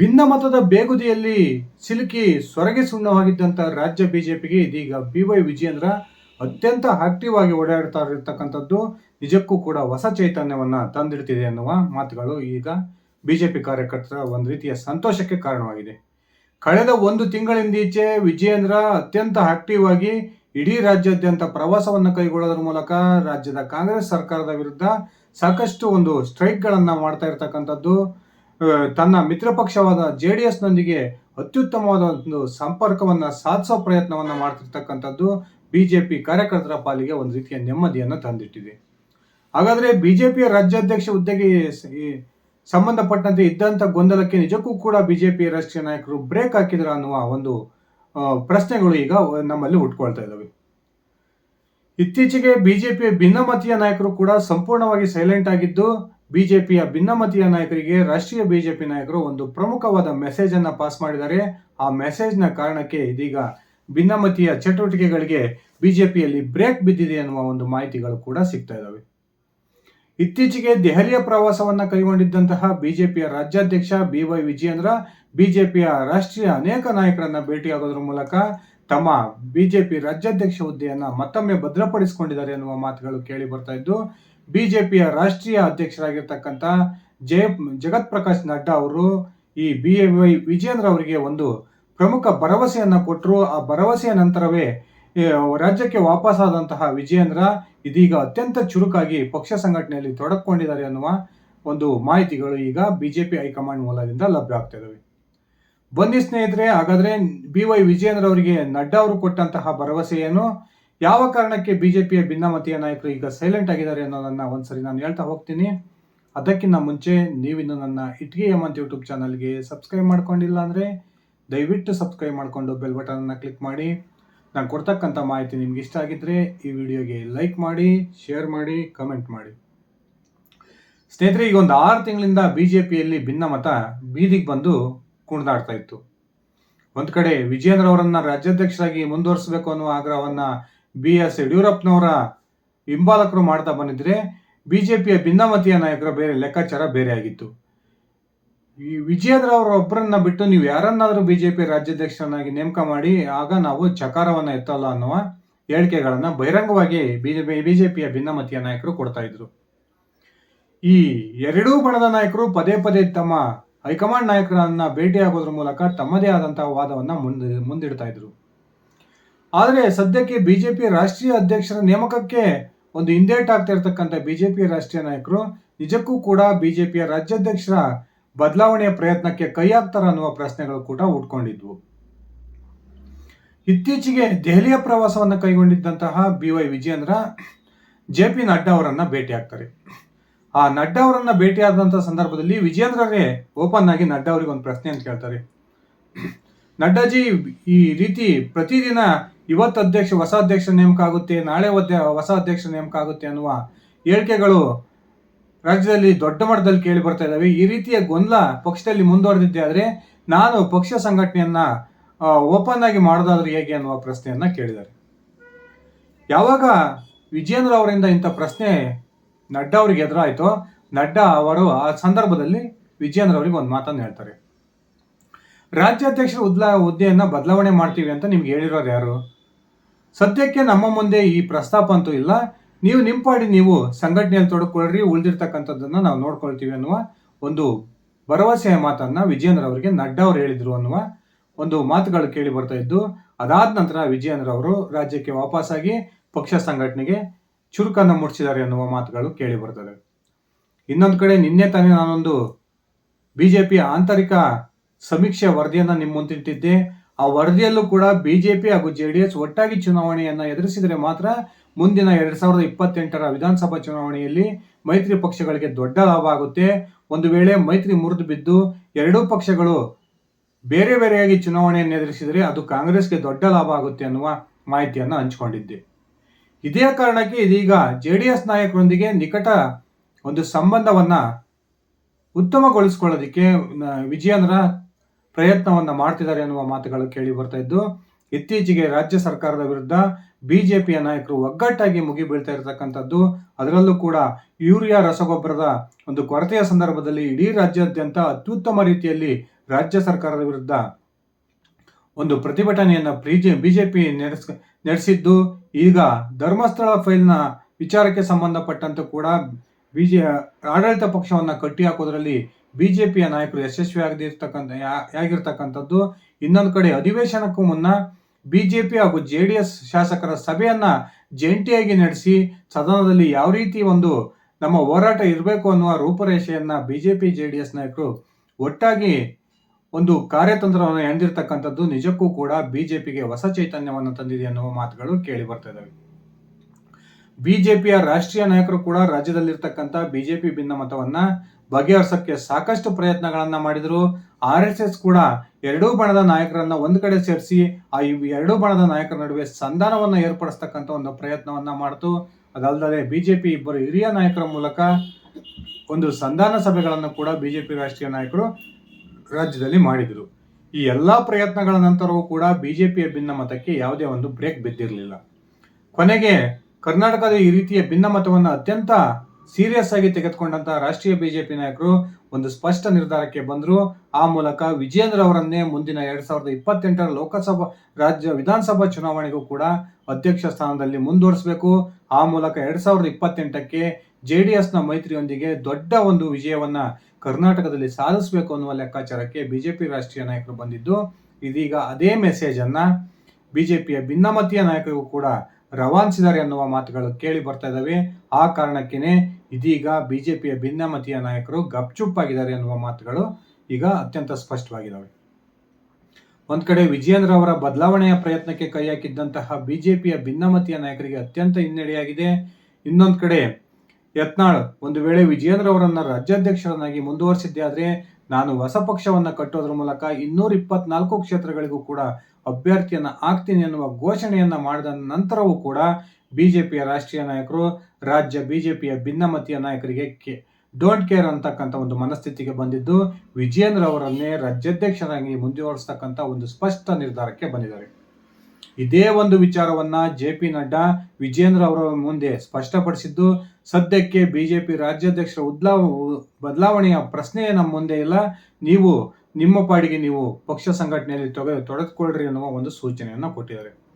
ಭಿನ್ನಮತದ ಬೇಗುದಿಯಲ್ಲಿ ಸಿಲುಕಿ ಸೊರಗೆ ಸುಣ್ಣವಾಗಿದ್ದಂಥ ರಾಜ್ಯ ಬಿಜೆಪಿಗೆ ಇದೀಗ ಬಿ ವೈ ವಿಜಯೇಂದ್ರ ಅತ್ಯಂತ ಆಕ್ಟಿವ್ ಆಗಿ ಓಡಾಡ್ತಾ ಇರತಕ್ಕಂಥದ್ದು. ನಿಜಕ್ಕೂ ಕೂಡ ಹೊಸ ಚೈತನ್ಯವನ್ನು ತಂದಿಡ್ತಿದೆ ಅನ್ನುವ ಮಾತುಗಳು ಈಗ ಬಿಜೆಪಿ ಕಾರ್ಯಕರ್ತರ ಒಂದು ರೀತಿಯ ಸಂತೋಷಕ್ಕೆ ಕಾರಣವಾಗಿದೆ. ಕಳೆದ ಒಂದು ತಿಂಗಳಿಂದೀಚೆ ವಿಜಯೇಂದ್ರ ಅತ್ಯಂತ ಆಕ್ಟಿವ್ ಆಗಿ ಇಡೀ ರಾಜ್ಯಾದ್ಯಂತ ಪ್ರವಾಸವನ್ನು ಕೈಗೊಳ್ಳೋದ್ರ ಮೂಲಕ ರಾಜ್ಯದ ಕಾಂಗ್ರೆಸ್ ಸರ್ಕಾರದ ವಿರುದ್ಧ ಸಾಕಷ್ಟು ಒಂದು ಸ್ಟ್ರೈಕ್ಗಳನ್ನು ಮಾಡ್ತಾ ಇರತಕ್ಕಂಥದ್ದು. ತನ್ನ ಮಿತ್ರ ಪಕ್ಷವಾದ ಜೆ ಡಿ ಎಸ್ನೊಂದಿಗೆ ಅತ್ಯುತ್ತಮವಾದ ಒಂದು ಸಂಪರ್ಕವನ್ನು ಸಾಧಿಸೋ ಪ್ರಯತ್ನವನ್ನು ಮಾಡ್ತಿರ್ತಕ್ಕಂಥದ್ದು ಬಿಜೆಪಿ ಕಾರ್ಯಕರ್ತರ ಪಾಲಿಗೆ ಒಂದು ರೀತಿಯ ನೆಮ್ಮದಿಯನ್ನು ತಂದಿಟ್ಟಿದೆ. ಹಾಗಾದ್ರೆ ಬಿಜೆಪಿಯ ರಾಜ್ಯಾಧ್ಯಕ್ಷ ಹುದ್ದೆಗೆ ಸ- ಈ ಸಂಬಂಧಪಟ್ಟಂತೆ ಇದ್ದಂಥ ಗೊಂದಲಕ್ಕೆ ನಿಜಕ್ಕೂ ಕೂಡ ಬಿಜೆಪಿ ರಾಷ್ಟ್ರೀಯ ನಾಯಕರು ಬ್ರೇಕ್ ಹಾಕಿದ್ರ ಅನ್ನುವ ಒಂದು ಪ್ರಶ್ನೆಗಳು ಈಗ ನಮ್ಮಲ್ಲಿ ಹುಟ್ಕೊಳ್ತಾ ಇದ್ದಾವೆ ಇತ್ತೀಚೆಗೆ ಬಿಜೆಪಿಯ ಭಿನ್ನಮತೀಯ ನಾಯಕರು ಕೂಡ ಸಂಪೂರ್ಣವಾಗಿ ಸೈಲೆಂಟ್ ಆಗಿದ್ದು ಬಿಜೆಪಿಯ ಭಿನ್ನಮತೀಯ ನಾಯಕರಿಗೆ ರಾಷ್ಟ್ರೀಯ ಬಿಜೆಪಿ ನಾಯಕರು ಒಂದು ಪ್ರಮುಖವಾದ ಮೆಸೇಜ್ ಅನ್ನ ಪಾಸ್ ಮಾಡಿದ್ದಾರೆ. ಆ ಮೆಸೇಜ್ನ ಕಾರಣಕ್ಕೆ ಇದೀಗ ಭಿನ್ನಮತೀಯ ಚಟುವಟಿಕೆಗಳಿಗೆ ಬಿಜೆಪಿಯಲ್ಲಿ ಬ್ರೇಕ್ ಬಿದ್ದಿದೆ ಎನ್ನುವ ಒಂದು ಮಾಹಿತಿಗಳು ಕೂಡ ಸಿಗ್ತಾ ಇದ್ದಾವೆ ಇತ್ತೀಚೆಗೆ ದೆಹಲಿಯ ಪ್ರವಾಸವನ್ನ ಕೈಗೊಂಡಿದ್ದಂತಹ ಬಿಜೆಪಿಯ ರಾಜ್ಯಾಧ್ಯಕ್ಷ ಬಿ ವೈ ವಿಜಯೇಂದ್ರ, ಬಿಜೆಪಿಯ ರಾಷ್ಟ್ರೀಯ ಅನೇಕ ನಾಯಕರನ್ನ ಭೇಟಿಯಾಗೋದ್ರ ಮೂಲಕ ತಮ್ಮ ಬಿಜೆಪಿ ರಾಜ್ಯಾಧ್ಯಕ್ಷ ಹುದ್ದೆಯನ್ನ ಮತ್ತೊಮ್ಮೆ ಭದ್ರಪಡಿಸಿಕೊಂಡಿದ್ದಾರೆ ಎನ್ನುವ ಮಾತುಗಳು ಕೇಳಿ ಬರ್ತಾ ಇದ್ದು ಬಿಜೆಪಿಯ ರಾಷ್ಟ್ರೀಯ ಅಧ್ಯಕ್ಷರಾಗಿರ್ತಕ್ಕಂಥ ಜಯ ಜಗತ್ ಪ್ರಕಾಶ್ ನಡ್ಡಾ ಅವರು ಈ ಬಿ ವೈ ವಿಜೇಂದ್ರ ಅವರಿಗೆ ಒಂದು ಪ್ರಮುಖ ಭರವಸೆಯನ್ನು ಕೊಟ್ಟರು ಆ ಭರವಸೆಯ ನಂತರವೇ ರಾಜ್ಯಕ್ಕೆ ವಾಪಸ್ಸಾದಂತಹ ವಿಜೇಂದ್ರ ಇದೀಗ ಅತ್ಯಂತ ಚುರುಕಾಗಿ ಪಕ್ಷ ಸಂಘಟನೆಯಲ್ಲಿ ತೊಡಕೊಂಡಿದ್ದಾರೆ ಅನ್ನುವ ಒಂದು ಮಾಹಿತಿಗಳು ಈಗ ಬಿಜೆಪಿ ಹೈಕಮಾಂಡ್ ಮೂಲದಿಂದ ಲಭ್ಯ ಆಗ್ತಾ ಬನ್ನಿ ಸ್ನೇಹಿತರೆ, ಹಾಗಾದ್ರೆ ಬಿ ವೈ ವಿಜೇಂದ್ರ ಅವರಿಗೆ ನಡ್ಡಾ ಅವರು ಕೊಟ್ಟಂತಹ ಭರವಸೆ ಏನು ಯಾವ ಕಾರಣಕ್ಕೆ ಬಿಜೆಪಿಯ ಭಿನ್ನಮತೀಯ ನಾಯಕರು ಈಗ ಸೈಲೆಂಟ್ ಆಗಿದ್ದಾರೆ ಅನ್ನೋದನ್ನ ಒಂದ್ಸರಿ ನಾನು ಹೇಳ್ತಾ ಹೋಗ್ತೀನಿ. ಅದಕ್ಕಿಂತ ಮುಂಚೆ ನೀವಿನ್ನು ನನ್ನ ಇಟ್ಗಿ ಹೇಮಂತ್ ಯೂಟ್ಯೂಬ್ ಚಾನಲ್ಗೆ ಸಬ್ಸ್ಕ್ರೈಬ್ ಮಾಡ್ಕೊಂಡಿಲ್ಲ ಅಂದರೆ ದಯವಿಟ್ಟು ಸಬ್ಸ್ಕ್ರೈಬ್ ಮಾಡಿಕೊಂಡು ಬೆಲ್ ಬಟನನ್ನು ಕ್ಲಿಕ್ ಮಾಡಿ. ನಾನು ಕೊಡ್ತಕ್ಕಂಥ ಮಾಹಿತಿ ನಿಮ್ಗೆ ಇಷ್ಟ ಆಗಿದ್ರೆ ಈ ವಿಡಿಯೋಗೆ ಲೈಕ್ ಮಾಡಿ ಶೇರ್ ಮಾಡಿ ಕಮೆಂಟ್ ಮಾಡಿ. ಸ್ನೇಹಿತರೆ, ಈಗ ಒಂದು ಆರು ತಿಂಗಳಿಂದ ಬಿ ಜೆ ಪಿಯಲ್ಲಿ ಭಿನ್ನಮತ ಬೀದಿಗೆ ಬಂದು ಕುಣಿದಾಡ್ತಾ ಇತ್ತು. ಒಂದು ಕಡೆ ವಿಜಯೇಂದ್ರ ಅವರನ್ನು ರಾಜ್ಯಾಧ್ಯಕ್ಷರಾಗಿ ಮುಂದುವರಿಸಬೇಕು ಅನ್ನುವ ಆಗ್ರಹವನ್ನ ಬಿ ಎಸ್ ಯಡಿಯೂರಪ್ಪನವರ ಹಿಂಬಾಲಕರು ಮಾಡ್ತಾ ಬಂದಿದ್ರೆ ಬಿಜೆಪಿಯ ಭಿನ್ನಮತೀಯ ನಾಯಕರ ಬೇರೆ, ಲೆಕ್ಕಾಚಾರ ಬೇರೆ ಆಗಿತ್ತು. ಈ ವಿಜಯೇಂದ್ರ ಒಬ್ಬರನ್ನ ಬಿಟ್ಟು ನೀವು ಯಾರನ್ನಾದ್ರೂ ಬಿಜೆಪಿ ರಾಜ್ಯಾಧ್ಯಕ್ಷರನ್ನಾಗಿ ನೇಮಕ ಮಾಡಿ, ಆಗ ನಾವು ಚಕಾರವನ್ನ ಎತ್ತಲ್ಲ ಅನ್ನುವ ಹೇಳಿಕೆಗಳನ್ನು ಬಹಿರಂಗವಾಗಿ ಬಿಜೆಪಿ ಪಿಯ ಭಿನ್ನಮತೀಯ ನಾಯಕರು ಕೊಡ್ತಾ ಇದ್ರು. ಈ ಎರಡೂ ಬಣದ ನಾಯಕರು ಪದೇ ಪದೇ ತಮ್ಮ ಹೈಕಮಾಂಡ್ ನಾಯಕರನ್ನ ಭೇಟಿಯಾಗೋದ್ರ ಮೂಲಕ ತಮ್ಮದೇ ಆದಂತಹ ವಾದವನ್ನ ಮುಂದೆ, ಮುಂದಿಡ್ತಾ ಇದ್ರು. ಆದರೆ ಸದ್ಯಕ್ಕೆ ಬಿಜೆಪಿ ರಾಷ್ಟ್ರೀಯ ಅಧ್ಯಕ್ಷರ ನೇಮಕಕ್ಕೆ ಒಂದು ಹಿಂದೇಟ್ ಆಗ್ತಾ ಇರತಕ್ಕಂಥ ಬಿಜೆಪಿ ರಾಷ್ಟ್ರೀಯ ನಾಯಕರು ನಿಜಕ್ಕೂ ಕೂಡ ಬಿಜೆಪಿಯ ರಾಜ್ಯಾಧ್ಯಕ್ಷರ ಬದಲಾವಣೆಯ ಪ್ರಯತ್ನಕ್ಕೆ ಕೈ ಹಾಕ್ತಾರ ಅನ್ನುವ ಪ್ರಶ್ನೆಗಳು ಕೂಡ ಉಟ್ಕೊಂಡಿದ್ವು. ಇತ್ತೀಚೆಗೆ ದೆಹಲಿಯ ಪ್ರವಾಸವನ್ನು ಕೈಗೊಂಡಿದ್ದಂತಹ B Y Vijayendra J P Nadda ಅವರನ್ನ ಭೇಟಿ ಆಗ್ತಾರೆ. ಆ ನಡ್ಡಾ ಅವರನ್ನ ಭೇಟಿಯಾದಂಥ ಸಂದರ್ಭದಲ್ಲಿ ವಿಜಯೇಂದ್ರರೇ ಓಪನ್ ಆಗಿ ನಡ್ಡಾ ಅವರಿಗೆ ಒಂದು ಅಂತ ಕೇಳ್ತಾರೆ. ನಡ್ಡಾಜಿ ಈ ರೀತಿ ಪ್ರತಿದಿನ ಇವತ್ತು ಅಧ್ಯಕ್ಷ, ಹೊಸ ಅಧ್ಯಕ್ಷ ನೇಮಕ ಆಗುತ್ತೆ ನಾಳೆ ಹೊಸ ಅಧ್ಯಕ್ಷ ನೇಮಕ ಆಗುತ್ತೆ ಅನ್ನುವ ಹೇಳಿಕೆಗಳು ರಾಜ್ಯದಲ್ಲಿ ದೊಡ್ಡ ಮಟ್ಟದಲ್ಲಿ ಕೇಳಿ ಬರ್ತಾ ಇದ್ದಾವೆ ಈ ರೀತಿಯ ಗೊಂದಲ ಪಕ್ಷದಲ್ಲಿ ಮುಂದುವರೆದಿದ್ದೆ ಆದರೆ ನಾನು ಪಕ್ಷ ಸಂಘಟನೆಯನ್ನ ಓಪನ್ ಆಗಿ ಮಾಡೋದಾದ್ರೆ ಹೇಗೆ ಅನ್ನುವ ಪ್ರಶ್ನೆಯನ್ನ ಕೇಳಿದ್ದಾರೆ. ಯಾವಾಗ ವಿಜೇಂದ್ರ ಅವರಿಂದ ಇಂಥ ಪ್ರಶ್ನೆ ನಡ್ಡಾ ಅವರಿಗೆ ಎದುರಾಯಿತೋ, ನಡ್ಡಾ ಅವರು ಆ ಸಂದರ್ಭದಲ್ಲಿ ವಿಜೇಂದ್ರ ಅವರಿಗೆ ಒಂದು ಮಾತನ್ನು ಹೇಳ್ತಾರೆ. ರಾಜ್ಯಾಧ್ಯಕ್ಷರ ಹುದ್ದೆಯನ್ನ ಬದಲಾವಣೆ ಮಾಡ್ತೀವಿ ಅಂತ ನಿಮ್ಗೆ ಹೇಳಿರೋರು ಯಾರು? ಸದ್ಯಕ್ಕೆ ನಮ್ಮ ಮುಂದೆ ಈ ಪ್ರಸ್ತಾಪ ಅಂತೂ ಇಲ್ಲ. ನೀವು ನಿಂಪಾಡಿ ಪಾಡಿ ನೀವು ಸಂಘಟನೆಯಲ್ಲಿ ತೊಡಕೊಳ್ಳ್ರಿ, ಉಳಿದಿರ್ತಕ್ಕಂಥದ್ದನ್ನ ನಾವು ನೋಡ್ಕೊಳ್ತೀವಿ ಅನ್ನುವ ಒಂದು ಭರವಸೆಯ ಮಾತನ್ನ ವಿಜಯೇಂದ್ರ ಅವರಿಗೆ ನಡ್ಡಾ ಅವರು ಹೇಳಿದ್ರು ಅನ್ನುವ ಒಂದು ಮಾತುಗಳು ಕೇಳಿ ಬರ್ತಾ ಇದ್ದು, ಅದಾದ ನಂತರ ವಿಜಯೇಂದ್ರ ಅವರು ರಾಜ್ಯಕ್ಕೆ ವಾಪಸ್ಸಾಗಿ ಪಕ್ಷ ಸಂಘಟನೆಗೆ ಚುರುಕನ್ನು ಮೂಡಿಸಿದ್ದಾರೆ ಅನ್ನುವ ಮಾತುಗಳು ಕೇಳಿ ಬರ್ತದೆ. ಇನ್ನೊಂದು ಕಡೆ ನಿನ್ನೆ ತಾನೇ ನಾನೊಂದು ಬಿಜೆಪಿಯ ಆಂತರಿಕ ಸಮೀಕ್ಷೆ ವರದಿಯನ್ನ ನಿಮ್ಮ ಮುಂದಿಟ್ಟಿದ್ದೆ. ಆ ವರದಿಯಲ್ಲೂ ಕೂಡ ಬಿಜೆಪಿ ಹಾಗೂ ಜೆ ಡಿ ಎಸ್ ಒಟ್ಟಾಗಿ ಚುನಾವಣೆಯನ್ನು ಎದುರಿಸಿದರೆ ಮಾತ್ರ ಮುಂದಿನ ಎರಡ್ ಸಾವಿರದ ಇಪ್ಪತ್ತೆಂಟರ ವಿಧಾನಸಭಾ ಚುನಾವಣೆಯಲ್ಲಿ ಮೈತ್ರಿ ಪಕ್ಷಗಳಿಗೆ ದೊಡ್ಡ ಲಾಭ ಆಗುತ್ತೆ. ಒಂದು ವೇಳೆ ಮೈತ್ರಿ ಮುರಿದು ಬಿದ್ದು ಎರಡೂ ಪಕ್ಷಗಳು ಬೇರೆ ಬೇರೆಯಾಗಿ ಚುನಾವಣೆಯನ್ನು ಎದುರಿಸಿದರೆ ಅದು ಕಾಂಗ್ರೆಸ್ಗೆ ದೊಡ್ಡ ಲಾಭ ಆಗುತ್ತೆ ಅನ್ನುವ ಮಾಹಿತಿಯನ್ನು ಹಂಚಿಕೊಂಡಿದ್ದೆ. ಇದೇ ಕಾರಣಕ್ಕೆ ಇದೀಗ ಜೆ ಡಿ ಎಸ್ ನಾಯಕರೊಂದಿಗೆ ನಿಕಟ ಒಂದು ಸಂಬಂಧವನ್ನ ಉತ್ತಮಗೊಳಿಸ್ಕೊಳ್ಳೋದಕ್ಕೆ ವಿಜಯೇಂದ್ರ ಪ್ರಯತ್ನವನ್ನ ಮಾಡ್ತಿದ್ದಾರೆ ಎನ್ನುವ ಮಾತುಗಳು ಕೇಳಿ ಬರ್ತಾ ಇದ್ದು, ಇತ್ತೀಚೆಗೆ ರಾಜ್ಯ ಸರ್ಕಾರದ ವಿರುದ್ಧ ಬಿಜೆಪಿಯ ನಾಯಕರು ಒಗ್ಗಟ್ಟಾಗಿ ಮುಗಿ ಬೀಳ್ತಾ ಇರತಕ್ಕಂಥದ್ದು, ಅದರಲ್ಲೂ ಕೂಡ ಯೂರಿಯಾ ರಸಗೊಬ್ಬರದ ಒಂದು ಕೊರತೆಯ ಸಂದರ್ಭದಲ್ಲಿ ಇಡೀ ರಾಜ್ಯಾದ್ಯಂತ ಅತ್ಯುತ್ತಮ ರೀತಿಯಲ್ಲಿ ರಾಜ್ಯ ಸರ್ಕಾರದ ವಿರುದ್ಧ ಒಂದು ಪ್ರತಿಭಟನೆಯನ್ನು ಬಿಜೆ, ಬಿಜೆಪಿ ನಡೆಸ್, ನಡೆಸಿದ್ದು, ಈಗ ಧರ್ಮಸ್ಥಳ ಫೈಲ್ನ ವಿಚಾರಕ್ಕೆ ಸಂಬಂಧಪಟ್ಟಂತೆ ಕೂಡ ಬಿಜೆ, ಆಡಳಿತ ಪಕ್ಷವನ್ನು ಕಟ್ಟಿ ಹಾಕೋದ್ರಲ್ಲಿ ಬಿಜೆಪಿಯ ನಾಯಕರು ಯಶಸ್ವಿ ಆಗದಿರ್ತಕ್ಕಂಥ ಆಗಿರ್ತಕ್ಕಂಥದ್ದು ಇನ್ನೊಂದು ಕಡೆ ಅಧಿವೇಶನಕ್ಕೂ ಮುನ್ನ ಬಿಜೆಪಿ ಹಾಗೂ ಜೆ ಡಿ ಎಸ್ ಶಾಸಕರ ಸಭೆಯನ್ನ ಜಂಟಿಯಾಗಿ ನಡೆಸಿ ಸದನದಲ್ಲಿ ಯಾವ ರೀತಿ ಒಂದು ನಮ್ಮ ಹೋರಾಟ ಇರಬೇಕು ಅನ್ನುವ ರೂಪರೇಷೆಯನ್ನ ಬಿಜೆಪಿ ಜೆ ಡಿ ಎಸ್ ನಾಯಕರು ಒಟ್ಟಾಗಿ ಒಂದು ಕಾರ್ಯತಂತ್ರವನ್ನು ಎಂದಿರತಕ್ಕಂಥದ್ದು ನಿಜಕ್ಕೂ ಕೂಡ ಬಿಜೆಪಿಗೆ ಹೊಸ ಚೈತನ್ಯವನ್ನು ತಂದಿದೆ ಅನ್ನುವ ಮಾತುಗಳು ಕೇಳಿ ಬರ್ತಾ ಇದ್ದಾವೆ ಬಿಜೆಪಿಯ ರಾಷ್ಟ್ರೀಯ ನಾಯಕರು ಕೂಡ ರಾಜ್ಯದಲ್ಲಿರ್ತಕ್ಕಂಥ ಬಿಜೆಪಿ ಭಿನ್ನಮತವನ್ನ ಬಗೆಹರಿಸಕ್ಕೆ ಸಾಕಷ್ಟು ಪ್ರಯತ್ನಗಳನ್ನು ಮಾಡಿದ್ರು. ಆರ್ ಎಸ್ ಎಸ್ ಕೂಡ ಎರಡೂ ಬಣದ ನಾಯಕರನ್ನು ಒಂದು ಕಡೆ ಸೇರಿಸಿ ಆ ಎರಡೂ ಬಣದ ನಾಯಕರ ನಡುವೆ ಸಂಧಾನವನ್ನ ಏರ್ಪಡಿಸ್ತಕ್ಕಂಥ ಒಂದು ಪ್ರಯತ್ನವನ್ನ ಮಾಡ್ತು. ಅದಲ್ಲದೆ ಬಿಜೆಪಿ ಇಬ್ಬರು ಹಿರಿಯ ನಾಯಕರ ಮೂಲಕ ಒಂದು ಸಂಧಾನ ಸಭೆಗಳನ್ನು ಕೂಡ ಬಿಜೆಪಿ ರಾಷ್ಟ್ರೀಯ ನಾಯಕರು ರಾಜ್ಯದಲ್ಲಿ ಮಾಡಿದರು. ಈ ಎಲ್ಲಾ ಪ್ರಯತ್ನಗಳ ನಂತರವೂ ಕೂಡ ಬಿಜೆಪಿಯ ಭಿನ್ನಮತಕ್ಕೆ ಯಾವುದೇ ಒಂದು ಬ್ರೇಕ್ ಬಿದ್ದಿರಲಿಲ್ಲ. ಕೊನೆಗೆ ಕರ್ನಾಟಕದ ಈ ರೀತಿಯ ಭಿನ್ನಮತವನ್ನು ಅತ್ಯಂತ ಸೀರಿಯಸ್ ಆಗಿ ತೆಗೆದುಕೊಂಡಂತಹ ರಾಷ್ಟ್ರೀಯ ಬಿಜೆಪಿ ನಾಯಕರು ಒಂದು ಸ್ಪಷ್ಟ ನಿರ್ಧಾರಕ್ಕೆ ಬಂದರು. ಆ ಮೂಲಕ ವಿಜೇಂದ್ರ ಅವರನ್ನೇ ಮುಂದಿನ ಎರಡ್ ಸಾವಿರದ ಇಪ್ಪತ್ತೆಂಟರ ಲೋಕಸಭಾ, ರಾಜ್ಯ ವಿಧಾನಸಭಾ ಚುನಾವಣೆಗೂ ಕೂಡ ಅಧ್ಯಕ್ಷ ಸ್ಥಾನದಲ್ಲಿ ಮುಂದುವರಿಸಬೇಕು. ಆ ಮೂಲಕ ಎರಡ್ ಸಾವಿರದ ಇಪ್ಪತ್ತೆಂಟಕ್ಕೆ ಜೆ ಡಿ ಎಸ್ನ ಮೈತ್ರಿಯೊಂದಿಗೆ ದೊಡ್ಡ ಒಂದು ವಿಜಯವನ್ನ ಕರ್ನಾಟಕದಲ್ಲಿ ಸಾಧಿಸಬೇಕು ಅನ್ನುವ ಲೆಕ್ಕಾಚಾರಕ್ಕೆ ಬಿಜೆಪಿ ರಾಷ್ಟ್ರೀಯ ನಾಯಕರು ಬಂದಿದ್ದು, ಇದೀಗ ಅದೇ ಮೆಸೇಜ್ ಅನ್ನ ಬಿಜೆಪಿಯ ಭಿನ್ನಮತೀಯ ನಾಯಕರಿಗೂ ಕೂಡ ರವಾನಿಸಿದ್ದಾರೆ ಅನ್ನುವ ಮಾತುಗಳು ಕೇಳಿ ಬರ್ತಾ ಇದ್ದಾವೆ ಆ ಕಾರಣಕ್ಕೇನೆ ಇದೀಗ ಬಿಜೆಪಿಯ ಭಿನ್ನಮತೀಯ ನಾಯಕರು ಗಪ್ಚುಪ್ಪಾಗಿದ್ದಾರೆ ಎನ್ನುವ ಮಾತುಗಳು ಈಗ ಅತ್ಯಂತ ಸ್ಪಷ್ಟವಾಗಿದ್ದಾವೆ ಒಂದು ಕಡೆ ವಿಜಯೇಂದ್ರ ಅವರ ಬದಲಾವಣೆಯ ಪ್ರಯತ್ನಕ್ಕೆ ಕೈ ಹಾಕಿದ್ದಂತಹ ಬಿಜೆಪಿಯ ಭಿನ್ನಮತೀಯ ನಾಯಕರಿಗೆ ಅತ್ಯಂತ ಹಿನ್ನಡೆಯಾಗಿದೆ. ಇನ್ನೊಂದು ಕಡೆ ಯತ್ನಾಳ್, ಒಂದು ವೇಳೆ ವಿಜಯೇಂದ್ರ ಅವರನ್ನು ರಾಜ್ಯಾಧ್ಯಕ್ಷರನ್ನಾಗಿ ಮುಂದುವರಿಸಿದ್ದೆ ಆದ್ರೆ ನಾನು ಹೊಸ ಪಕ್ಷವನ್ನು ಕಟ್ಟೋದ್ರ ಮೂಲಕ ಇನ್ನೂರ ಇಪ್ಪತ್ನಾಲ್ಕು ಕ್ಷೇತ್ರಗಳಿಗೂ ಕೂಡ ಅಭ್ಯರ್ಥಿಯನ್ನ ಆಗ್ತೀನಿ ಎನ್ನುವ ಘೋಷಣೆಯನ್ನ ಮಾಡಿದ ನಂತರವೂ ಕೂಡ ಬಿಜೆಪಿಯ ರಾಷ್ಟ್ರೀಯ ನಾಯಕರು ರಾಜ್ಯ ಬಿಜೆಪಿಯ ಭಿನ್ನಮತೀಯ ನಾಯಕರಿಗೆ ಕೆ ಡೋಂಟ್ ಕೇರ್ ಅಂತಕ್ಕಂಥ ಒಂದು ಮನಸ್ಥಿತಿಗೆ ಬಂದಿದ್ದು ವಿಜೇಂದ್ರ ಅವರನ್ನೇ ರಾಜ್ಯಾಧ್ಯಕ್ಷರಾಗಿ ಮುಂದುವರಿಸ್ತಕ್ಕಂಥ ಒಂದು ಸ್ಪಷ್ಟ ನಿರ್ಧಾರಕ್ಕೆ ಬಂದಿದ್ದಾರೆ. ಇದೇ ಒಂದು ವಿಚಾರವನ್ನ ಜೆ ಪಿ ನಡ್ಡಾ ವಿಜೇಂದ್ರ ಅವರ ಮುಂದೆ ಸ್ಪಷ್ಟಪಡಿಸಿದ್ದು, ಸದ್ಯಕ್ಕೆ ಬಿಜೆಪಿ ರಾಜ್ಯಾಧ್ಯಕ್ಷರ ಉದ್ಲಾ, ಬದಲಾವಣೆಯ ಪ್ರಶ್ನೆ ನಮ್ಮ ಮುಂದೆ ಇಲ್ಲ. ನೀವು, ನಿಮ್ಮ ಪಾಡಿಗೆ ನೀವು ಪಕ್ಷ ಸಂಘಟನೆಯಲ್ಲಿ ತೊಗೆ ತೊಡೆದುಕೊಳ್ಳ್ರಿ ಅನ್ನುವ ಒಂದು ಸೂಚನೆಯನ್ನು ಕೊಟ್ಟಿದ್ದಾರೆ.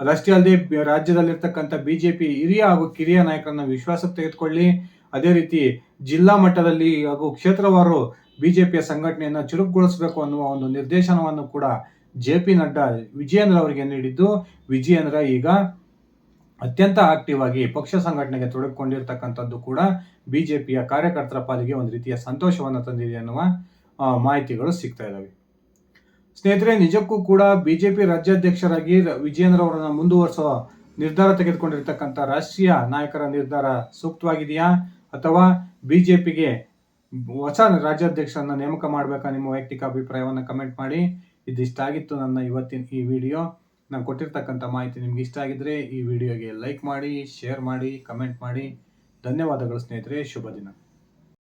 ಅದಷ್ಟೇ ಅಲ್ಲದೆ ರಾಜ್ಯದಲ್ಲಿರ್ತಕ್ಕಂಥ ಬಿಜೆಪಿ ಹಿರಿಯ ಹಾಗೂ ಕಿರಿಯ ನಾಯಕರನ್ನ ವಿಶ್ವಾಸಕ್ಕೆ ತೆಗೆದುಕೊಳ್ಳಿ. ಅದೇ ರೀತಿ ಜಿಲ್ಲಾ ಮಟ್ಟದಲ್ಲಿ ಹಾಗೂ ಕ್ಷೇತ್ರವಾರು ಬಿಜೆಪಿಯ ಸಂಘಟನೆಯನ್ನು ಚುರುಕುಗೊಳಿಸಬೇಕು ಅನ್ನುವ ಒಂದು ನಿರ್ದೇಶನವನ್ನು ಕೂಡ ಜೆ ಪಿ ನಡ್ಡಾ ವಿಜಯೇಂದ್ರ ಅವರಿಗೆ ನೀಡಿದ್ದು. ವಿಜಯೇಂದ್ರ ಈಗ ಅತ್ಯಂತ ಆಕ್ಟಿವ್ ಆಗಿ ಪಕ್ಷ ಸಂಘಟನೆಗೆ ತೊಡಗಿಕೊಂಡಿರ್ತಕ್ಕಂಥದ್ದು ಕೂಡ ಬಿಜೆಪಿಯ ಕಾರ್ಯಕರ್ತರ ಪಾಲಿಗೆ ಒಂದು ರೀತಿಯ ಸಂತೋಷವನ್ನು ತಂದಿದೆ ಅನ್ನುವ ಮಾಹಿತಿಗಳು ಸಿಗ್ತಾ ಇದ್ದಾವೆ ಸ್ನೇಹಿತರೆ, ನಿಜಕ್ಕೂ ಕೂಡ ಬಿಜೆಪಿ ರಾಜ್ಯಾಧ್ಯಕ್ಷರಾಗಿ ವಿಜಯೇಂದ್ರ ಅವರನ್ನು ಮುಂದುವರಿಸುವ ನಿರ್ಧಾರ ತೆಗೆದುಕೊಂಡಿರ್ತಕ್ಕಂಥ ರಾಷ್ಟ್ರೀಯ ನಾಯಕರ ನಿರ್ಧಾರ ಸೂಕ್ತವಾಗಿದೆಯಾ? ಅಥವಾ ಬಿಜೆಪಿಗೆ ಹೊಸ ರಾಜ್ಯಾಧ್ಯಕ್ಷರನ್ನ ನೇಮಕ ಮಾಡಬೇಕಾ ನಿಮ್ಮ ವೈಯಕ್ತಿಕ ಅಭಿಪ್ರಾಯವನ್ನು ಕಮೆಂಟ್ ಮಾಡಿ. ಇದಿಷ್ಟಾಗಿತ್ತು ನನ್ನ ಇವತ್ತಿನ ಈ ವಿಡಿಯೋ. ನಾನು ಕೊಟ್ಟಿರ್ತಕ್ಕಂಥ ಮಾಹಿತಿ ನಿಮ್ಗೆ ಇಷ್ಟ ಆಗಿದ್ರೆ ಈ ವಿಡಿಯೋಗೆ ಲೈಕ್ ಮಾಡಿ ಶೇರ್ ಮಾಡಿ ಕಮೆಂಟ್ ಮಾಡಿ. ಧನ್ಯವಾದಗಳು ಸ್ನೇಹಿತರೆ, ಶುಭ ದಿನ.